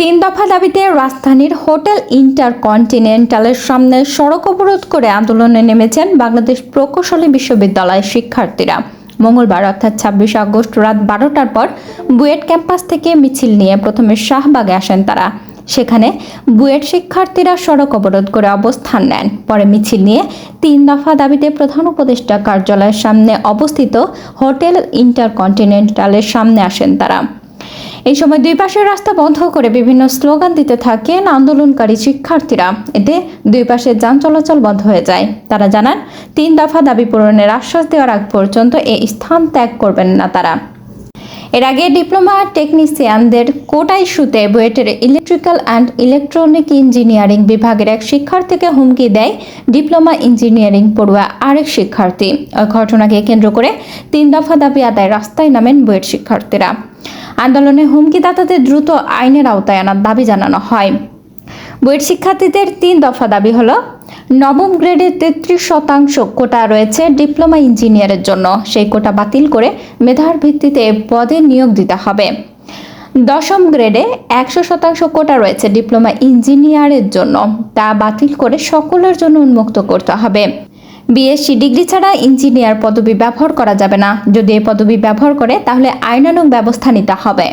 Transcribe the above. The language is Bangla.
তিন দফা দাবিতে রাজধানীর হোটেল ইন্টারকন্টিনেন্টালের সামনে সড়ক অবরোধ করে আন্দোলনে নেমেছেন বাংলাদেশ প্রকৌশলী বিশ্ববিদ্যালয়ের শিক্ষার্থীরা। মঙ্গলবার, অর্থাৎ ছাব্বিশ আগস্ট রাত বারোটার পর বুয়েট ক্যাম্পাস থেকে মিছিল নিয়ে প্রথমে শাহবাগে আসেন তারা। সেখানে বুয়েট শিক্ষার্থীরা সড়ক অবরোধ করে অবস্থান নেন। পরে মিছিল নিয়ে তিন দফা দাবিতে প্রধান উপদেষ্টা কার্যালয়ের সামনে অবস্থিত হোটেল ইন্টারকন্টিনেন্টালের সামনে আসেন তারা। এই সময় দুই পাশের রাস্তা বন্ধ করে বিভিন্ন স্লোগান দিতে থাকেন আন্দোলনকারী শিক্ষার্থীরা। এতে দুই পাশে যান চলাচল বন্ধ হয়ে যায়। তারা জানান, তিন দফা দাবি পূরণের আশ্বাস দেওয়ার আগ পর্যন্ত এই স্থান ত্যাগ করবেন না তারা। এর আগে ডিপ্লোমা টেকনিশিয়ানদের কোটা ইস্যুতে বুয়েটের ইলেকট্রিক্যাল অ্যান্ড ইলেকট্রনিক ইঞ্জিনিয়ারিং বিভাগের এক শিক্ষার্থীকে হুমকি দেয় ডিপ্লোমা ইঞ্জিনিয়ারিং পড়ুয়া আরেক শিক্ষার্থী। ওই ঘটনাকে কেন্দ্র করে তিন দফা দাবি আদায় রাস্তায় নামেন বুয়েট শিক্ষার্থীরা। আন্দোলনে হুমকিদাতাদের দ্রুত আইনের আওতায় আনার দাবি জানানো হয়। বুয়েট শিক্ষার্থীদের তিন দফা দাবি হলো, নবম গ্রেডে তেত্রিশ শতাংশ কোটা রয়েছে ডিপ্লোমা ইঞ্জিনিয়ারের জন্য। সেই কোটা বাতিল করে মেধার ভিত্তিতে পদে নিয়োগ দিতে হবে। দশম গ্রেডে একশো শতাংশ কোটা রয়েছে ডিপ্লোমা ইঞ্জিনিয়ারের জন্য। তা বাতিল করে সকলের জন্য উন্মুক্ত করতে হবে। বিএসসি ডিগ্রি ছাড়া ইঞ্জিনিয়ার পদবি ব্যবহার করা যাবে না। যদি এই পদবি ব্যবহার করে, তাহলে আইনানুগ ব্যবস্থা নিতে হবে।